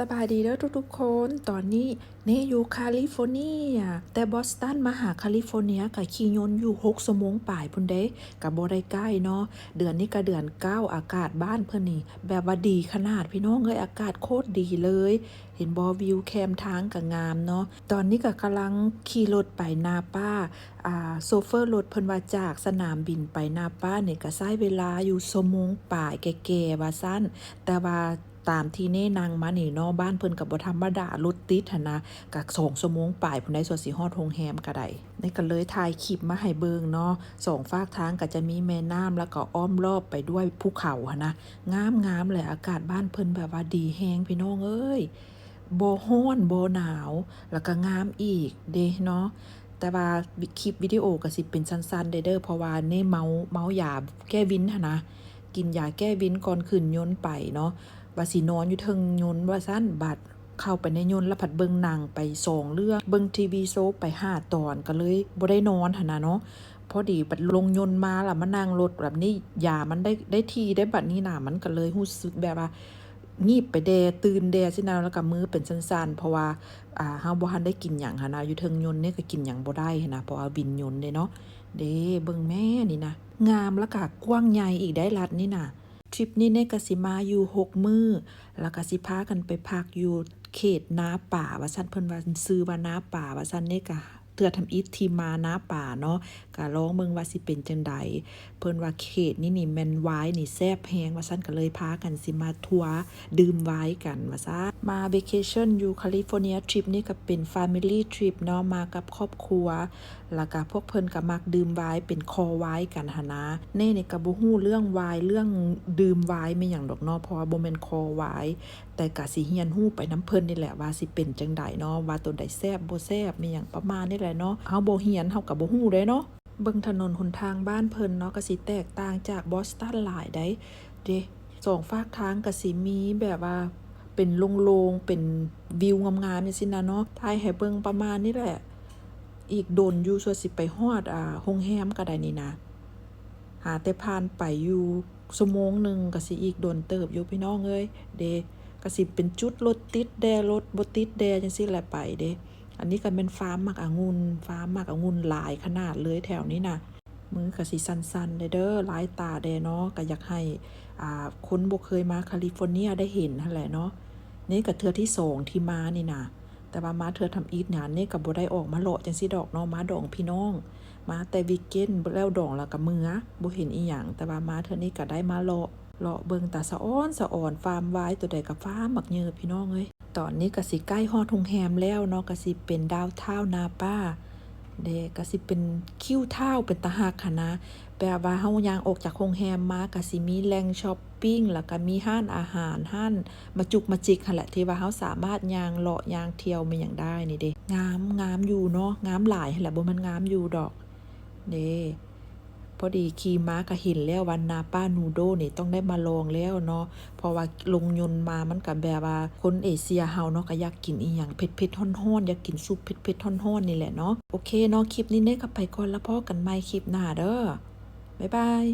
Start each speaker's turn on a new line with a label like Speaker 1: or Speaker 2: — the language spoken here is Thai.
Speaker 1: สบายดีเด้อทุกๆคน ตอนนี้เน่อยู่แคลิฟอร์เนีย แต่บอสตันมาหาแคลิฟอร์เนียกับขี่ยนต์อยู่6ชั่วโมงป่ายพุ่นเด้กับบ่ได้ใกล้เนาะ เดือนนี้ก็เดือนเก้าอากาศบ้านเพิ่นนี่ แบบว่าดีขนาดพี่น้องเอ้ยอากาศโคตรดีเลย เห็นบอวิวแคมทางก็งามเนาะ ตอนนี้ก็กำลังขี่รถไปนาป้าอ่าโซเฟอร์รถเพิ่นว่าจากสนามบินไปนาป้าเนี่ยก็ใช้เวลาอยู่ชั่วโมงป่ายแก่ๆว่าซั่นแต่ว่า ตามที่เน่นางมานี่นาะบ้านเพิ่นกับบ่ธรรมดารถติดหนะกักสองชั่วโมงป่ายพุ่นได้ส่วนสิฮอดโรงแรมก็ได้นี่ก็เลยถ่ายคลิปมาให้เบิงเนาะสองฝากทางก็จะมีแม่น้ำแล้วก็อ้อมรอบไปด้วยภูเขาหนะงามงามเลยอากาศบ้านเพิ่นแบบว่าดีแฮงพี่น้องเอ้ยโบ่ฮ้อนโบหนาว แล้วก็งามอีกเด้เนาะแต่ว่าคลิปวิดีโอก็สิเป็นสั้นๆเด้อเด้อเพราะว่าเน่เมาเมายาแก้วินหันนะกินยาแก้วินก่อนขึ้นยนต์ไปเนาะ ว่าสินอนอยู่เทิงยนว่าสั้นบัดเข้าไปในยนต์แล้วผัดเบิงหนังไปสองเรื่องเบิงทีวีโซไปห้าตอนก็เลยบ่ได้นอนหนะเนาะพอดีบัดลงยนต์มาล่ะมานั่งรถแบบนี้ยามันได้ได้ทีได้บัดนี้น่ะมันก็เลยรู้สึกแบบว่างีบไปแดตื่นแดสินะแล้วก็มือเป็นสั้นๆ เพราะว่าอ่าเฮาบ่ทันได้กินหยังหนะอยู่เทิงยนต์เนี่ยก็กินหยังบ่ได้หนนะเพราะว่าวินยนต์เด้เนาะเด้เบิ่งแม่นี่นะงามแล้วก็กว้างใหญ่อีกได้รัดนี่น่ะ ทริปนี้เนี่ยกสิมาอยู่หกมือแล้วก็สิพากันไปพักอยู่เขตนาป่าว่าซั่นเพิ่นว่าซื้อว่านาป่าว่าซั่นเนี่ยกะ เตือทำอิฐที่มานาป่าเนาะก็ลองเบิ่งว่าสิเป็นจังใดเพิ่นว่าเขตนี้นี่แม่นไวน์นี่แซ่บแฮงว่าซั่นก็เลยพากันสิมาทัวร์ดื่มไวน์กันว่าซ่นมาเวเคชั่นอยู่แคลิฟอร์เนียทริปนี้ก็เป็น Family Trip เนาะมากับครอบครัว แล้วก็พวกเพิ่นก็มักดื่มไวน์เป็นคอไวน์กันหนนะเน่นี่ก็บ่ฮู้เรื่องไวน์เรื่องดื่มไวน์ไม่หยังดอกเนาะเพราะว่าบ่แม่นคอไวน์แต่ก็สิเฮียนฮู้ไปน้ำเพิ่นนี่แหละว่าสิเป็นจังใดเนาะว่าตัวใดแซ่บบ่แซ่บมีหยังประมาณนี้แหละเนาะเฮาบ่เฮียนเฮาก็บ่ฮู้เด้เนาะเบิ่งถนนหนทางบ้านเพิ่นเนาะก็สิแตกต่างจากบอสตันหลายได้เด้สองฝากทางก็สิมีแบบว่าเป็นโล่งๆเป็นวิวงามๆจังซี่นะเนาะถ่ายให้เบิ่งประมาณนี้แหละ อีกโดนอยู่ส่วนสิไปฮอดอ่าโรงแรมก็ได้นี่นะหาแต่ผ่านไปอยู่ชั่วโมงหนึ่งก็สิอีกโดนเติบอยู่พี่น้องเอ้ยเดก็สิเป็นจุดรถติดแดรถบ่ติดแดจังซี่แหละไปเด อันนี้ก็เป็นฟาร์มหมักองุ่นฟาร์มหมักองุ่นหลายขนาดเลยแถวนี้นะมือก็สิสั้นๆเด้อเด้อหลายตาแดเนาะก็อยากให้อ่าคนบ่เคยมาแคลิฟอร์เนียได้เห็นนั่นแหละเนาะนี่ก็เทือที่สองที่มานี่นะแต่ว่ามาเธอทำอีทงานนี่กับบ่ได้ออกมาโลาะจังซี่ดอกเนาะมาดองพี่น้อง มาแต่วีเกนแล้วดองแล้วกับมือบ่เห็นอีหยังแต่ว่ามาเธอนี่ก็ได้มาเลาะเลาะเบิ่งตาสะอ้อนสะอ่อนฟาร์มไว้ตัวใดกับฟาร์มบักเยอพี่น้องเอ้ย ตอนนี้กสิใกล้ฮอดโรงแรมแล้วเนาะกสิเป็นดาวเท่านาป้าเด็กกสิเป็นคิ้วเท่าเป็นตาหักค่ะนะ แปลว่าเฮายางออกจากโรงแรมมากสิมีแหล่งช้อปปิ้งแล้วก็มีห้านอาหารห้านมาจุกมาจิกค่ะแหละที่ว่าเฮาสามารถยางเลาะยางเที่ยวมาอย่างได้นี่เด้งามงามอยู่เนาะงามหลายแหละบ่มันงามอยู่ดอก เด้ พอดีขี่ม้าก็เห็นแล้ววันนาป้านูโดนี่ต้องได้มาลองแล้วเนาะเพราะว่าลงยนต์มามันก็แบบว่าคนเอเชียเฮาเนาะก็อยากกินอีหยังเผ็ดๆฮ้อนๆอยากกินซุปเผ็ดๆฮ้อนๆนี่แหละเนาะโอเคเนาะคลิปนี้เน่ก็ไปก่อนแล้วพอกันใหม่คลิปหน้าเด้อบ๊ายบาย